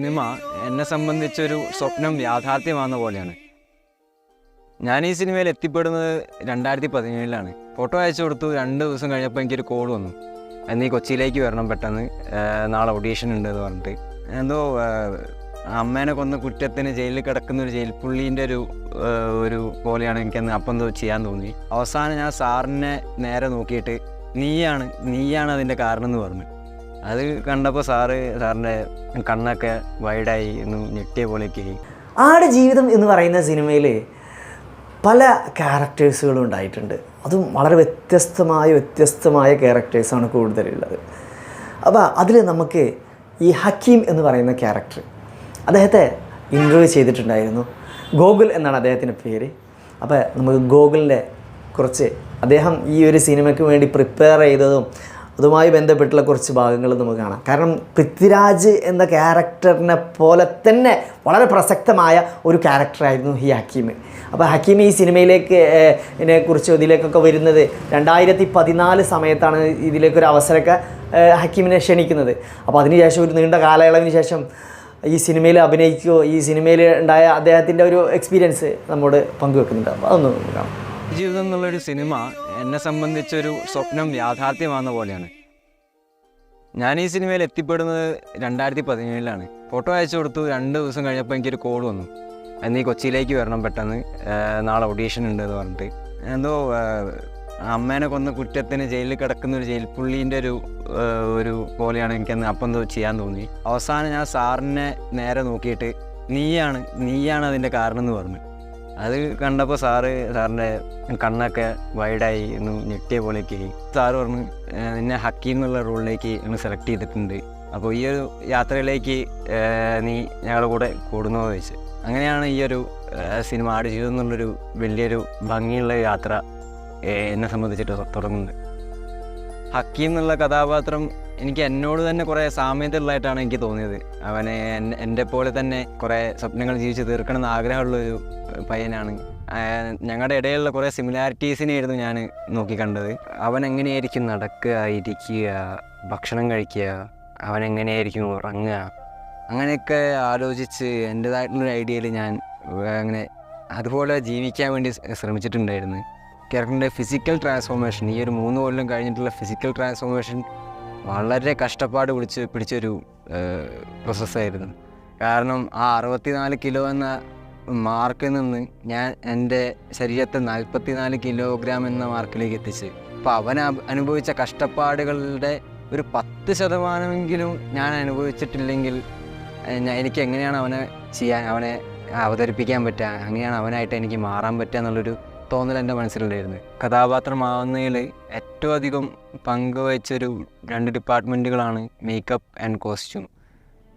Cinema എന്നെ സംബന്ധിച്ചൊരു സ്വപ്നം യാഥാർത്ഥ്യമാകുന്ന പോലെയാണ്. ഞാൻ ഈ സിനിമയിൽ എത്തിപ്പെടുന്നത് രണ്ടായിരത്തി പതിനേഴിലാണ് ഫോട്ടോ അയച്ചു കൊടുത്തു രണ്ട് ദിവസം കഴിഞ്ഞപ്പോൾ എനിക്കൊരു കോൾ വന്നു. എന്നീ കൊച്ചിയിലേക്ക് വരണം പെട്ടെന്ന് നാളെ ഓഡീഷൻ ഉണ്ട് എന്ന് പറഞ്ഞിട്ട്. എന്തോ അമ്മേനെ കൊന്ന കുറ്റത്തിന് ജയിലിൽ കിടക്കുന്ന ഒരു ജയിൽ പുള്ളീന്റെ ഒരു ഒരു പോലെയാണ് എനിക്കന്ന് അപ്പം എന്തോ ചെയ്യാൻ തോന്നി. അവസാനം ഞാൻ സാറിനെ നേരെ നോക്കിയിട്ട് നീയാണ് നീയാണ് അതിന്റെ കാരണം എന്ന് പറഞ്ഞു. അത് കണ്ടപ്പോൾ സാറ് സാറിന്റെ കണ്ണൊക്കെ വൈഡായി ഒന്ന് ഞെട്ടിയ പോലെയൊക്കെ ആട് ജീവിതം എന്ന് പറയുന്ന സിനിമയിൽ പല ക്യാരക്ടേഴ്സുകളും ഉണ്ടായിട്ടുണ്ട്. അതും വളരെ വ്യത്യസ്തമായ വ്യത്യസ്തമായ ക്യാരക്ടേഴ്സാണ് കൂടുതലുള്ളത്. അപ്പോൾ അതിൽ നമുക്ക് ഈ ഹക്കീം എന്ന് പറയുന്ന ക്യാരക്ടർ അദ്ദേഹത്തെ ഇന്റർവ്യൂ ചെയ്തിട്ടുണ്ടായിരുന്നു. ഗോകുൽ എന്നാണ് അദ്ദേഹത്തിന്റെ പേര്. അപ്പോൾ നമുക്ക് ഗോകുലിന്റെ കുറച്ച് അദ്ദേഹം ഈ ഒരു സിനിമയ്ക്ക് വേണ്ടി പ്രിപ്പയർ ചെയ്തതും അതുമായി ബന്ധപ്പെട്ടുള്ള കുറച്ച് ഭാഗങ്ങൾ നമുക്ക് കാണാം. കാരണം പൃഥ്വിരാജ് എന്ന ക്യാരക്ടറിനെ പോലെ തന്നെ വളരെ പ്രസക്തമായ ഒരു ക്യാരക്ടറായിരുന്നു ഈ ഹക്കീം അപ്പോൾ ഹക്കീം ഈ സിനിമയിലേക്ക് കുറിച്ച് ഇതിലേക്കൊക്കെ വരുന്നത് രണ്ടായിരത്തി പതിനാല് സമയത്താണ് ഇതിലേക്കൊരു അവസരമൊക്കെ ഹക്കീമിനെ ക്ഷണിക്കുന്നത്. അപ്പോൾ അതിനുശേഷം ഒരു നീണ്ട കാലയളവിന് ശേഷം ഈ സിനിമയിൽ അഭിനയിക്കുകയോ ഈ സിനിമയിൽ ഉണ്ടായ അദ്ദേഹത്തിന്റെ ഒരു എക്സ്പീരിയൻസ് നമ്മോട് പങ്കുവെക്കുന്നുണ്ട്. അപ്പോൾ അതൊന്ന് കാണാം. ജീവിതം എന്നുള്ളൊരു സിനിമ എന്നെ സംബന്ധിച്ചൊരു സ്വപ്നം യാഥാർത്ഥ്യമാകുന്ന പോലെയാണ്. ഞാൻ ഈ സിനിമയിൽ എത്തിപ്പെടുന്നത് രണ്ടായിരത്തി പതിനേഴിലാണ് ഫോട്ടോ അയച്ചു കൊടുത്തു രണ്ട് ദിവസം കഴിഞ്ഞപ്പോൾ എനിക്കൊരു കോൾ വന്നു. എന്നീ കൊച്ചിയിലേക്ക് വരണം പെട്ടെന്ന് നാളെ ഓഡീഷൻ ഉണ്ട് എന്ന് പറഞ്ഞിട്ട്. എന്തോ അമ്മേനെ കൊന്ന കുറ്റത്തിന് ജയിലിൽ കിടക്കുന്ന ഒരു ജയിൽ പുള്ളീന്റെ ഒരു ഒരു പോലെയാണ് എനിക്കന്ന് അപ്പം എന്തോ ചെയ്യാൻ തോന്നി. അവസാനം ഞാൻ സാറിനെ നേരെ നോക്കിയിട്ട് നീയാണ് നീയാണ് അതിന്റെ കാരണം എന്ന് പറഞ്ഞു. അത് കണ്ടപ്പോൾ സാറ് സാറിന്റെ കണ്ണൊക്കെ വൈഡായി ഒന്ന് ഞെട്ടിയ പോലെയൊക്കെ സാറ് പറഞ്ഞു നിന്നെ ഹക്കീം എന്നുള്ള റോളിലേക്ക് ഒന്ന് സെലക്ട് ചെയ്തിട്ടുണ്ട്. അപ്പോൾ ഈ ഒരു യാത്രയിലേക്ക് നീ ഞങ്ങളുടെ കൂടെ കൂടുന്നോ ചോദിച്ചു. അങ്ങനെയാണ് ഈ ഒരു സിനിമ ആട് ജീവിതം എന്നുള്ളൊരു വലിയൊരു ഭംഗിയുള്ള യാത്ര എന്നെ സംബന്ധിച്ചിട്ട് തുടങ്ങുന്നത്. ഹക്കി എന്നുള്ള കഥാപാത്രം എനിക്ക് എന്നോട് തന്നെ കുറേ സാമ്യതയുള്ളതായിട്ടാണ് എനിക്ക് തോന്നിയത്. അവനെ എൻ- എന്റെ പോലെ തന്നെ കുറേ സ്വപ്നങ്ങൾ ജീവിച്ച് തീർക്കണം എന്ന് ആഗ്രഹമുള്ളൊരു പയ്യനാണ്. ഞങ്ങളുടെ ഇടയിലുള്ള കുറേ സിമിലാരിറ്റീസിനെയായിരുന്നു ഞാൻ നോക്കിക്കണ്ടത്. അവൻ എങ്ങനെയായിരിക്കും നടക്കുക ഇരിക്കുക ഭക്ഷണം കഴിക്കുക അവൻ എങ്ങനെയായിരിക്കും ഉറങ്ങുക? അങ്ങനെയൊക്കെ ആലോചിച്ച് എന്റേതായിട്ടുള്ളൊരു ഐഡിയയിൽ ഞാൻ അങ്ങനെ അതുപോലെ ജീവിക്കാൻ വേണ്ടി ശ്രമിച്ചിട്ടുണ്ടായിരുന്നു. ക്യാരക്ടറിന്റെ ഫിസിക്കൽ ട്രാൻസ്ഫോർമേഷൻ ഈ ഒരു മൂന്ന് കൊല്ലം കഴിഞ്ഞിട്ടുള്ള ഫിസിക്കൽ ട്രാൻസ്ഫോർമേഷൻ വളരെ കഷ്ടപ്പാട് പിടിച്ച് പിടിച്ചൊരു പ്രോസസ്സായിരുന്നു കാരണം ആ അറുപത്തിനാല് കിലോ എന്ന മാർക്കിൽ നിന്ന് ഞാൻ എന്റെ ശരീരത്തെ നാൽപ്പത്തിനാല് കിലോഗ്രാം എന്ന മാർക്കിലേക്ക് എത്തിച്ച്. അപ്പോൾ അവൻ അനുഭവിച്ച കഷ്ടപ്പാടുകളുടെ ഒരു പത്ത് ശതമാനമെങ്കിലും ഞാൻ അനുഭവിച്ചിട്ടില്ലെങ്കിൽ എനിക്ക് എങ്ങനെയാണ് അവനെ ചെയ്യാൻ അവനെ അവതരിപ്പിക്കാൻ പറ്റുക? അങ്ങനെയാണ് അവനായിട്ട് എനിക്ക് മാറാൻ പറ്റുക എന്നുള്ളൊരു തോന്നൽ എന്റെ മനസ്സിലുണ്ടായിരുന്നു. കഥാപാത്രമാവുന്നതിൽ ഏറ്റവും അധികം പങ്കുവച്ചൊരു രണ്ട് ഡിപ്പാർട്ട്മെന്റുകളാണ് മേക്കപ്പ് ആൻഡ് കോസ്റ്റ്യൂം.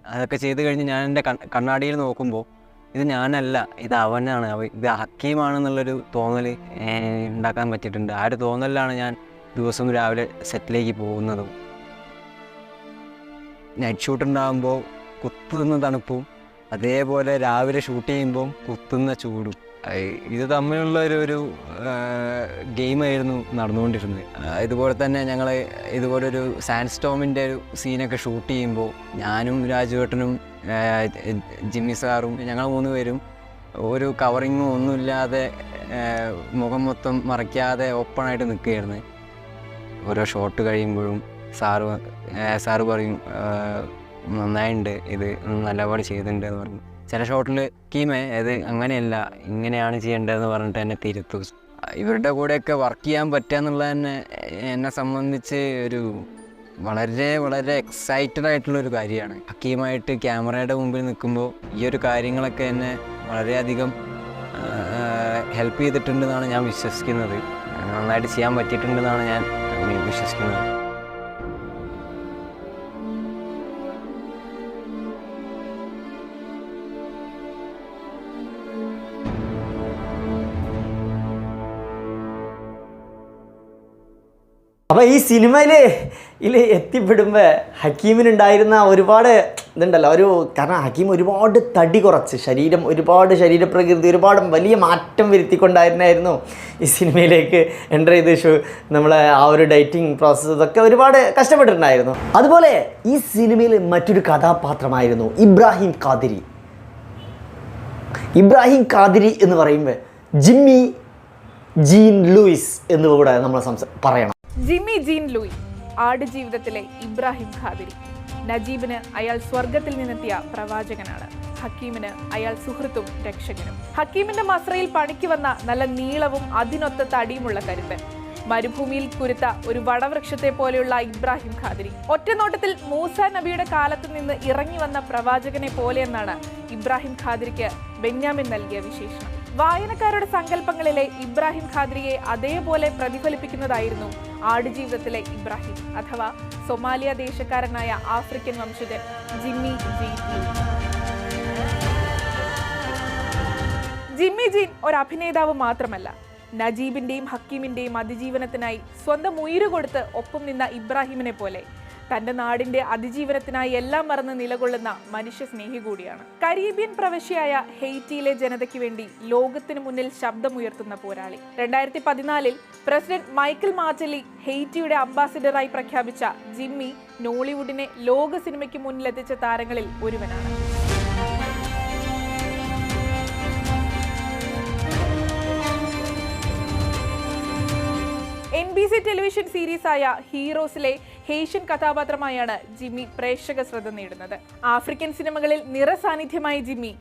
അതൊക്കെ ചെയ്ത് കഴിഞ്ഞ് ഞാൻ എന്റെ കണ്ണാടിയിൽ നോക്കുമ്പോൾ ഇത് ഞാനല്ല ഇത് അവനാണ് അവ ഇത് ഹക്കീമാണെന്നുള്ളൊരു തോന്നൽ ഉണ്ടാക്കാൻ പറ്റിയിട്ടുണ്ട്. ആ ഒരു തോന്നലിലാണ് ഞാൻ ദിവസം രാവിലെ സെറ്റിലേക്ക് പോകുന്നതും. നൈറ്റ് ഷൂട്ട് ഉണ്ടാകുമ്പോൾ കുത്തുന്ന തണുപ്പും അതേപോലെ രാവിലെ ഷൂട്ട് ചെയ്യുമ്പോൾ കുത്തുന്ന ചൂടും. ഇത് തമ്മിലുള്ള ഒരു ഒരു ഗെയിമായിരുന്നു നടന്നുകൊണ്ടിരുന്നത്. ഇതുപോലെ തന്നെ ഞങ്ങൾ ഇതുപോലൊരു സാൻഡ് സ്റ്റോമിന്റെ ഒരു സീനൊക്കെ ഷൂട്ട് ചെയ്യുമ്പോൾ ഞാനും രാജുവേട്ടനും ജിമ്മി സാറും ഞങ്ങൾ മൂന്ന് പേരും ഒരു കവറിങ്ങും ഒന്നുമില്ലാതെ മുഖം മൊത്തം മറയ്ക്കാതെ ഓപ്പണായിട്ട് നിൽക്കുകയായിരുന്നു. ഓരോ ഷോട്ട് കഴിയുമ്പോഴും സാറ് സാറ് പറയും നന്നായിട്ടുണ്ട് ഇത് നല്ലപോലെ ചെയ്തിട്ടുണ്ട് എന്ന് പറഞ്ഞു. ചില ഷോട്ടിൽ കീമേ അത് അങ്ങനെയല്ല ഇങ്ങനെയാണ് ചെയ്യേണ്ടതെന്ന് പറഞ്ഞിട്ട് എന്നെ തിരുത്തു. ഇവരുടെ കൂടെയൊക്കെ വർക്ക് ചെയ്യാൻ പറ്റുക എന്നുള്ളത് തന്നെ എന്നെ സംബന്ധിച്ച് ഒരു വളരെ വളരെ എക്സൈറ്റഡ് ആയിട്ടുള്ള ഒരു കാര്യമാണ്. ഹക്കീമായിട്ട് ക്യാമറയുടെ മുമ്പിൽ നിൽക്കുമ്പോൾ ഈ ഒരു കാര്യങ്ങളൊക്കെ എന്നെ വളരെയധികം ഹെൽപ്പ് ചെയ്തിട്ടുണ്ടെന്നാണ് ഞാൻ വിശ്വസിക്കുന്നത്. നന്നായിട്ട് ചെയ്യാൻ പറ്റിയിട്ടുണ്ടെന്നാണ് ഞാൻ വിശ്വസിക്കുന്നത്. സിനിമയിൽ ഇതിൽ എത്തിപ്പെടുമ്പോൾ ഹക്കീമിനുണ്ടായിരുന്ന ഒരുപാട് ഇതുണ്ടല്ലോ ഒരു കാരണം ഹക്കീം ഒരുപാട് തടി കുറച്ച് ശരീരം ഒരുപാട് ശരീരപ്രകൃതി ഒരുപാട് വലിയ മാറ്റം വരുത്തിക്കൊണ്ടായിരുന്നായിരുന്നു ഈ സിനിമയിലേക്ക് എന്റർ ചെയ്ത് ഷു നമ്മളെ ആ ഒരു ഡേറ്റിംഗ് പ്രോസസ്സ് ഇതൊക്കെ ഒരുപാട് കഷ്ടപ്പെട്ടിട്ടുണ്ടായിരുന്നു. അതുപോലെ ഈ സിനിമയിൽ മറ്റൊരു കഥാപാത്രമായിരുന്നു ഇബ്രാഹിം കാതിരി. ഇബ്രാഹിം കാതിരി എന്ന് പറയുമ്പോൾ ജിമ്മി ജീൻ ലൂയിസ് എന്ന് കൂടെ നമ്മൾ സംസ പറയണം. ജിമ്മി ജീൻ ലൂയി ആടുജീവിതത്തിലെ ഇബ്രാഹിം ഖാദിരി. നജീബിന് അയാൾ സ്വർഗത്തിൽ നിന്നെത്തിയ പ്രവാചകനാണ്. ഹക്കീമിന് അയാൾ സുഹൃത്തും രക്ഷകനും. ഹക്കീമിന്റെ മസ്രയിൽ പണിക്ക് വന്ന നല്ല നീളവും അതിനൊത്ത തടിയുമുള്ള കരുത്തൻ മരുഭൂമിയിൽ കുരുത്ത ഒരു വടവൃക്ഷത്തെ പോലെയുള്ള ഇബ്രാഹിം ഖാദിരി. ഒറ്റനോട്ടത്തിൽ മൂസ നബിയുടെ കാലത്ത് നിന്ന് ഇറങ്ങി വന്ന പ്രവാചകനെ പോലെയെന്നാണ് ഇബ്രാഹിം ഖാദിരിക്ക് ബെന്യാമിൻ നൽകിയ വിശേഷണം. വായനക്കാരുടെ സങ്കല്പങ്ങളിലെ ഇബ്രാഹിം ഖാദ്രിയെ അതേപോലെ പ്രതിഫലിപ്പിക്കുന്നതായിരുന്നു ആടുജീവിതത്തിലെ ഇബ്രാഹിം അഥവാ സൊമാലിയ ദേശക്കാരനായ ആഫ്രിക്കൻ വംശജൻ ജിമ്മി ജീൻ. ജിമ്മി ജീൻ ഒരു മാത്രമല്ല. നജീബിന്റെയും ഹക്കീമിന്റെയും അതിജീവനത്തിനായി സ്വന്തം ഉയിര് കൊടുത്ത് ഒപ്പം നിന്ന ഇബ്രാഹിമിനെ പോലെ തന്റെ നാടിന്റെ അതിജീവനത്തിനായി എല്ലാം മറന്ന് നിലകൊള്ളുന്ന മനുഷ്യ സ്നേഹി കൂടിയാണ്. കരീബിയൻ പ്രവശ്യയായ ഹെയ്റ്റിയിലെ ജനതയ്ക്ക് വേണ്ടി ലോകത്തിനു മുന്നിൽ ശബ്ദമുയർത്തുന്ന പോരാളി. രണ്ടായിരത്തി പതിനാലിൽ പ്രസിഡന്റ് മൈക്കിൾ മാർച്ചലി ഹെയ്റ്റിയുടെ അംബാസിഡറായി പ്രഖ്യാപിച്ച ജിമ്മി നോളിവുഡിനെ ലോക സിനിമയ്ക്ക് മുന്നിലെത്തിച്ച താരങ്ങളിൽ ഒരുവനാണ്. എൻ ബി സി ടെലിവിഷൻ സീരീസായ ഹീറോസിലെ ഹേഷ്യൻ കഥാപാത്രമായാണ് ജിമ്മി പ്രേക്ഷക ശ്രദ്ധ നേടുന്നത്. ആഫ്രിക്കൻ സിനിമകളിൽ നിറസാന്നിധ്യമായ ജിമ്മി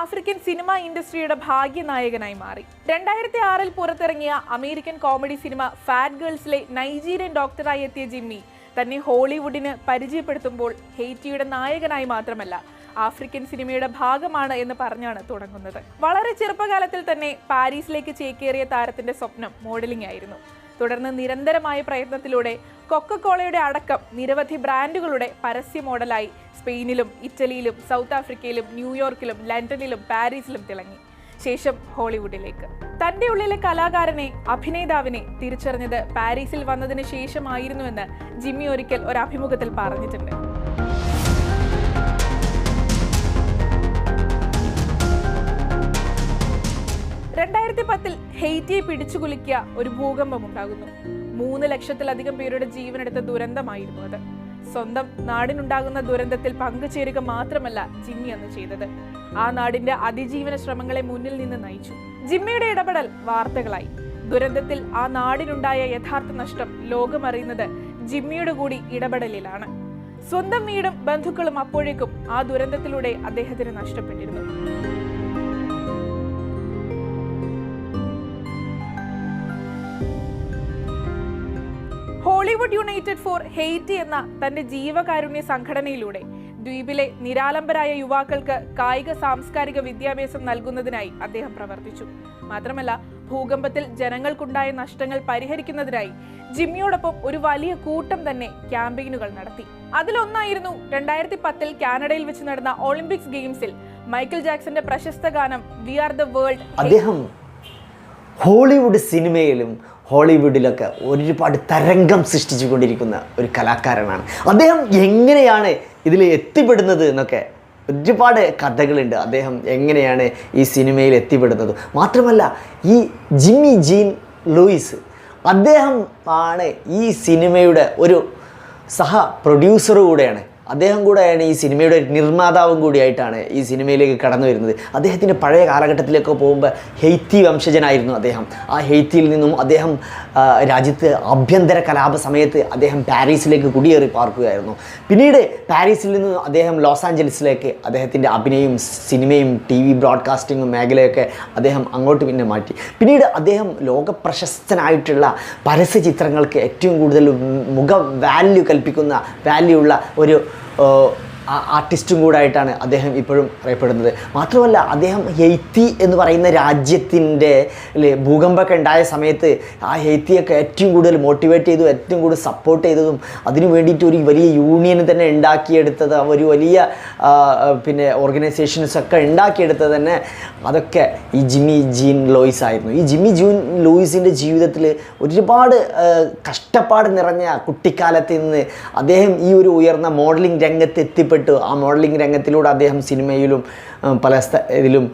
ആഫ്രിക്കൻ സിനിമ ഇൻഡസ്ട്രിയുടെ ഭാഗ്യനായകനായി മാറി. രണ്ടായിരത്തി ആറിൽ പുറത്തിറങ്ങിയ അമേരിക്കൻ കോമഡി സിനിമ ഫാറ്റ് ഗേൾസിലെ നൈജീരിയൻ ഡോക്ടറായി എത്തിയ ജിമ്മി തന്നെ ഹോളിവുഡിന് പരിചയപ്പെടുത്തുമ്പോൾ ഹെയ്റ്റിയുടെ നായകനായി മാത്രമല്ല ആഫ്രിക്കൻ സിനിമയുടെ ഭാഗമാണ് എന്ന് പറഞ്ഞാണ് തുടങ്ങുന്നത്. വളരെ ചെറുപ്പകാലത്തിൽ തന്നെ പാരീസിലേക്ക് ചേക്കേറിയ താരത്തിന്റെ സ്വപ്നം മോഡലിംഗ് ആയിരുന്നു തുടർന്ന് നിരന്തരമായ പ്രയത്നത്തിലൂടെ കൊക്കക്കോളയുടെ അടക്കം നിരവധി ബ്രാൻഡുകളുടെ പരസ്യ മോഡലായി സ്പെയിനിലും ഇറ്റലിയിലും സൗത്ത് ആഫ്രിക്കയിലും ന്യൂയോർക്കിലും ലണ്ടനിലും പാരീസിലും തിളങ്ങി. ശേഷം ഹോളിവുഡിലേക്ക്. തന്റെ ഉള്ളിലെ കലാകാരനെ അഭിനേതാവിനെ തിരിച്ചറിഞ്ഞത് പാരീസിൽ വന്നതിന് ശേഷമായിരുന്നുവെന്ന് ജിമ്മി ഒരിക്കൽ ഒരു അഭിമുഖത്തിൽ പറഞ്ഞിട്ടുണ്ട്. രണ്ടായിരത്തി പത്തിൽ ഹെയ്റ്റിയെ പിടിച്ചുകുലുക്കിയ ഒരു ഭൂകമ്പം ഉണ്ടാകുന്നു. മൂന്ന് ലക്ഷത്തിലധികം പേരുടെ ജീവനെടുത്ത ദുരന്തമായിരുന്നു അത്. സ്വന്തം നാടിനുണ്ടാകുന്ന ദുരന്തത്തിൽ പങ്കുചേരുക മാത്രമല്ല ജിമ്മി അന്ന് ചെയ്തത്. ആ നാടിന്റെ അതിജീവന ശ്രമങ്ങളെ മുന്നിൽ നിന്ന് നയിച്ചു. ജിമ്മിയുടെ ഇടപെടൽ വാർത്തകളായി. ദുരന്തത്തിൽ ആ നാടിനുണ്ടായ യഥാർത്ഥ നഷ്ടം ലോകമറിയുന്നത് ജിമ്മിയുടെ കൂടി ഇടപെടലിലാണ്. സ്വന്തം വീടും ബന്ധുക്കളും അപ്പോഴേക്കും ആ ദുരന്തത്തിലൂടെ അദ്ദേഹത്തിന് നഷ്ടപ്പെട്ടിരുന്നു. ഹോളിവുഡ് യുണൈറ്റഡ് ഫോർ ഹെയ്റ്റി എന്ന തന്റെ ജീവകാരുണ്യ സംഘടനയിലൂടെ ദ്വീപിലെ നിരാലംബരായ യുവാക്കൾക്ക് കായിക സാംസ്കാരിക വിദ്യാഭ്യാസം നൽകുന്നതിനായി അദ്ദേഹം പ്രവർത്തിച്ചു. മാത്രമല്ല ഭൂകമ്പത്തിൽ ജനങ്ങൾക്കുണ്ടായ നഷ്ടങ്ങൾ പരിഹരിക്കുന്നതിനായി ജിമ്മിയോടൊപ്പം ഒരു വലിയ കൂട്ടം തന്നെ ക്യാമ്പയിനുകൾ നടത്തി. അതിലൊന്നായിരുന്നു രണ്ടായിരത്തി പത്തിൽ കാനഡയിൽ വെച്ച് നടന്ന ഒളിമ്പിക്സ് ഗെയിംസിൽ മൈക്കിൾ ജാക്സന്റെ പ്രശസ്ത ഗാനം വി ആർ ദ വേൾഡ് അദ്ദേഹം ഹോളിവുഡ് സിനിമയിലും ഹോളിവുഡിലൊക്കെ ഒരുപാട് തരംഗം സൃഷ്ടിച്ചു കൊണ്ടിരിക്കുന്ന ഒരു കലാകാരനാണ്. അദ്ദേഹം എങ്ങനെയാണ് ഇതിൽ എത്തിപ്പെടുന്നത് എന്നൊക്കെ ഒരുപാട് കഥകളുണ്ട്. അദ്ദേഹം എങ്ങനെയാണ് ഈ സിനിമയിൽ എത്തിപ്പെടുന്നത്? മാത്രമല്ല ഈ ജിമ്മി ജീൻ ലൂയിസ് അദ്ദേഹം ആണ് ഈ സിനിമയുടെ ഒരു സഹ പ്രൊഡ്യൂസർ കൂടെയാണ്. അദ്ദേഹം കൂടെയാണ് ഈ സിനിമയുടെ നിർമ്മാതാവും കൂടിയായിട്ടാണ് ഈ സിനിമയിലേക്ക് കടന്നു വരുന്നത്. അദ്ദേഹത്തിന്റെ പഴയ കാലഘട്ടത്തിലേക്ക് പോകുമ്പോൾ ഹെയ്ത്തി വംശജനായിരുന്നു അദ്ദേഹം. ആ ഹെയ്ത്തിയിൽ നിന്നും അദ്ദേഹം രാജ്യത്ത് ആഭ്യന്തര കലാപ സമയത്ത് അദ്ദേഹം പാരീസിലേക്ക് കുടിയേറി പാർക്കുകയായിരുന്നു. പിന്നീട് പാരീസിൽ നിന്ന് അദ്ദേഹം ലോസ് ആഞ്ചലസിലേക്ക് അദ്ദേഹത്തിന്റെ അഭിനയവും സിനിമയും ടി വി ബ്രോഡ്കാസ്റ്റിങ്ങും മേഖലയൊക്കെ അദ്ദേഹം അങ്ങോട്ട് പിന്നെ മാറ്റി. പിന്നീട് അദ്ദേഹം ലോകപ്രശസ്തനായിട്ടുള്ള പരസ്യ ചിത്രങ്ങൾക്ക് ഏറ്റവും കൂടുതൽ മുഖ വാല്യൂ കൽപ്പിക്കുന്ന വാല്യൂ ഉള്ള ഒരു ഏഹ്, ആ- ആർട്ടിസ്റ്റും കൂടായിട്ടാണ് അദ്ദേഹം ഇപ്പോഴും അറിയപ്പെടുന്നത്. മാത്രമല്ല അദ്ദേഹം ഹെയ്ത്തി എന്ന് പറയുന്ന രാജ്യത്തിന്റെ ഭൂകമ്പമൊക്കെ ഉണ്ടായ സമയത്ത് ആ ഹെയ്ത്തിയൊക്കെ ഏറ്റവും കൂടുതൽ മോട്ടിവേറ്റ് ചെയ്തു ഏറ്റവും കൂടുതൽ സപ്പോർട്ട് ചെയ്തതും അതിനു വേണ്ടിയിട്ട് ഒരു വലിയ യൂണിയൻ തന്നെ ഉണ്ടാക്കിയെടുത്തത് ഒരു വലിയ ആ, ആ, പിന്നെ ഓർഗനൈസേഷൻസൊക്കെ ഉണ്ടാക്കിയെടുത്തത് തന്നെ അതൊക്കെ ഈ ജിമ്മി ജീൻ ലോയിസ് ആയിരുന്നു. ഈ ജിമ്മി ജൂൻ ലൂയിസിന്റെ ജീവിതത്തിൽ ഒരുപാട് ആ, കഷ്ടപ്പാട് നിറഞ്ഞ കുട്ടിക്കാലത്ത് നിന്ന് അദ്ദേഹം ഈ ഒരു ഉയർന്ന മോഡലിംഗ് രംഗത്ത് എത്തിപ്പെടുന്നത് എത്തിപ്പെട്ടു. ആ മോഡലിംഗ് രംഗത്തിലൂടെ അദ്ദേഹം സിനിമയിലും പല ഇതിലും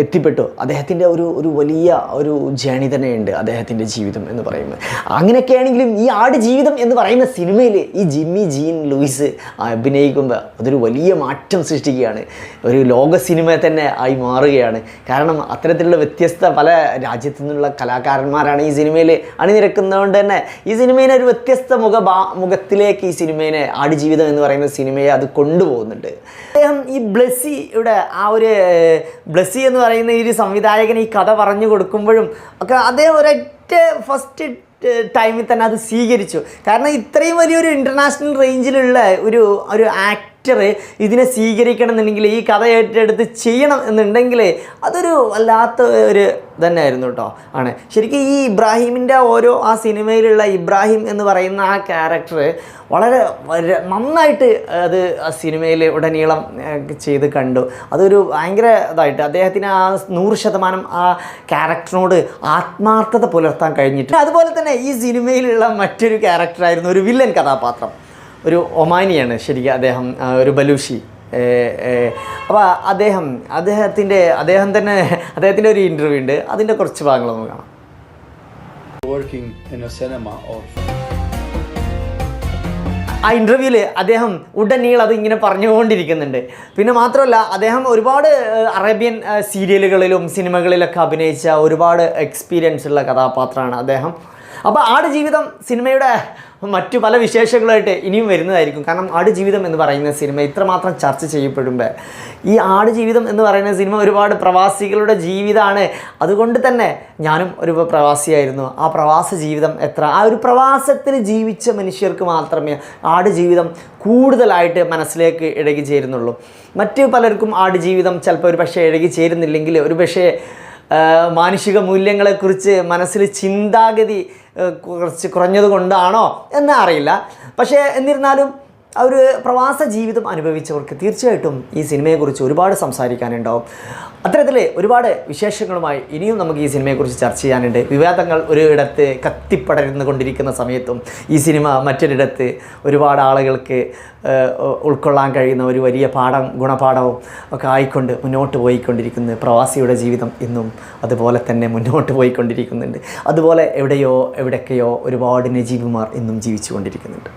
എത്തിപ്പെട്ടു. അദ്ദേഹത്തിന്റെ ഒരു ഒരു വലിയ ഒരു ജേണി തന്നെയുണ്ട് അദ്ദേഹത്തിന്റെ ജീവിതം എന്ന് പറയുന്നത്. അങ്ങനെയൊക്കെയാണെങ്കിലും ഈ ആട് ജീവിതം എന്ന് പറയുന്ന സിനിമയിൽ ഈ ജിമ്മി ജീൻ ലൂയിസ് അഭിനയിക്കുമ്പോൾ അതൊരു വലിയ മാറ്റം സൃഷ്ടിക്കുകയാണ്. ഒരു ലോക സിനിമ തന്നെ ആയി മാറുകയാണ്. കാരണം അത്തരത്തിലുള്ള വ്യത്യസ്ത പല രാജ്യത്തു നിന്നുള്ള കലാകാരന്മാരാണ് ഈ സിനിമയിൽ അണിനിരക്കുന്നതുകൊണ്ട് തന്നെ ഈ സിനിമേനെ ഒരു വ്യത്യസ്ത മുഖ മുഖത്തിലേക്ക് ഈ സിനിമേനെ ആടുജീവിതം എന്ന് പറയുന്ന സിനിമയെ അത് കൊണ്ടുപോകുന്നുണ്ട്. അദ്ദേഹം ഈ ബ്ലെസ്സിയുടെ ആ ഒരു ബ്ലസ്സി എന്ന് പറയുന്ന ഈ ഒരു സംവിധായകൻ ഈ കഥ പറഞ്ഞു കൊടുക്കുമ്പോഴും ഒക്കെ അദ്ദേഹം ഒരൊറ്റ ഫസ്റ്റ് ടൈമിൽ തന്നെ അത് സ്വീകരിച്ചു. കാരണം ഇത്രയും വലിയൊരു ഇന്റർനാഷണൽ റേഞ്ചിലുള്ള ഒരു ഒരു ആക്ടർ ഇതിനെ സ്വീകരിക്കണം എന്നുണ്ടെങ്കിൽ ഈ കഥ ഏറ്റെടുത്ത് ചെയ്യണം എന്നുണ്ടെങ്കിൽ അതൊരു വല്ലാത്ത ഒരു തന്നെയായിരുന്നു കേട്ടോ ആണ്. ശരിക്കും ഈ ഇബ്രാഹിമിന്റെ ഓരോ ആ സിനിമയിലുള്ള ഇബ്രാഹിം എന്ന് പറയുന്ന ആ ക്യാരക്ടർ വളരെ നന്നായിട്ട് അത് ആ സിനിമയിൽ ഉടനീളം ചെയ്ത് കണ്ടു. അതൊരു ഭയങ്കര ഇതായിട്ട് അദ്ദേഹത്തിന് ആ നൂറ് ശതമാനം ആ ക്യാരക്ടറിനോട് ആത്മാർത്ഥത പുലർത്താൻ കഴിഞ്ഞിട്ട് അതുപോലെ തന്നെ ഈ സിനിമയിലുള്ള മറ്റൊരു ക്യാരക്ടറായിരുന്നു ഒരു വില്ലൻ കഥാപാത്രം. ഒരു ഒമാനിയാണ് ശരിക്കും അദ്ദേഹം ഒരു ബലൂഷി അപ്പോൾ അദ്ദേഹം അദ്ദേഹത്തിന്റെ അദ്ദേഹം തന്നെ അദ്ദേഹത്തിന്റെ ഒരു ഇന്റർവ്യൂ ഉണ്ട്. അതിന്റെ കുറച്ച് ഭാഗങ്ങൾ നമുക്ക് കാണാം. വർക്കിംഗ് ഇൻ എ സിനിമ ആ ഇന്റർവ്യൂവിൽ അദ്ദേഹം ഉടനീളം അത് ഇങ്ങനെ പറഞ്ഞുകൊണ്ടിരിക്കുന്നുണ്ട്. പിന്നെ മാത്രമല്ല അദ്ദേഹം ഒരുപാട് അറേബ്യൻ സീരിയലുകളിലും സിനിമകളിലൊക്കെ അഭിനയിച്ച ഒരുപാട് എക്സ്പീരിയൻസ് ഉള്ള കഥാപാത്രമാണ് അദ്ദേഹം. അപ്പോൾ ആട് ജീവിതം സിനിമയുടെ മറ്റു പല വിശേഷങ്ങളായിട്ട് ഇനിയും വരുന്നതായിരിക്കും. കാരണം ആട് ജീവിതം എന്ന് പറയുന്ന സിനിമ ഇത്രമാത്രം ചർച്ച ചെയ്യപ്പെടുമ്പോൾ ഈ ആട് ജീവിതം എന്ന് പറയുന്ന സിനിമ ഒരുപാട് പ്രവാസികളുടെ ജീവിതമാണ് അതുകൊണ്ട് തന്നെ ഞാനും ഒരു പ്രവാസിയായിരുന്നു. ആ പ്രവാസ ജീവിതം എത്ര? ആ ഒരു പ്രവാസത്തിൽ ജീവിച്ച മനുഷ്യർക്ക് മാത്രമേ ആട് ജീവിതം കൂടുതലായിട്ട് മനസ്സിലേക്ക് ഇഴകി ചേരുന്നുള്ളൂ. മറ്റു പലർക്കും ആടുജീവിതം ചിലപ്പോൾ ഒരു പക്ഷേ ഇഴകി ചേരുന്നില്ലെങ്കിൽ ഒരു പക്ഷേ മാനുഷിക മൂല്യങ്ങളെക്കുറിച്ച് മനസ്സിൽ ചിന്താഗതി കുറച്ച് കുറഞ്ഞത് കൊണ്ടാണോ എന്നറിയില്ല. പക്ഷേ എന്നിരുന്നാലും ആ ഒരു പ്രവാസ ജീവിതം അനുഭവിച്ചവർക്ക് തീർച്ചയായിട്ടും ഈ സിനിമയെക്കുറിച്ച് ഒരുപാട് സംസാരിക്കാനുണ്ടാവും. അത്തരത്തിൽ ഒരുപാട് വിശേഷങ്ങളുമായി ഇനിയും നമുക്ക് ഈ സിനിമയെക്കുറിച്ച് ചർച്ച ചെയ്യാനുണ്ട്. വിവാദങ്ങൾ ഒരിടത്ത് കത്തിപ്പടരുന്നു കൊണ്ടിരിക്കുന്ന സമയത്തും ഈ സിനിമ മറ്റൊരിടത്ത് ഒരുപാട് ആളുകൾക്ക് ഉൾക്കൊള്ളാൻ കഴിയുന്ന ഒരു വലിയ പാഠം ഗുണപാഠവും ഒക്കെ ആയിക്കൊണ്ട് മുന്നോട്ട് പോയിക്കൊണ്ടിരിക്കുന്നത് പ്രവാസിയുടെ ജീവിതം ഇന്നും അതുപോലെ തന്നെ മുന്നോട്ട് പോയിക്കൊണ്ടിരിക്കുന്നുണ്ട്. അതുപോലെ എവിടെയോ എവിടെയൊക്കെയോ ഒരുപാട് നജീബുമാർ ഇന്നും ജീവിച്ചു കൊണ്ടിരിക്കുന്നുണ്ട്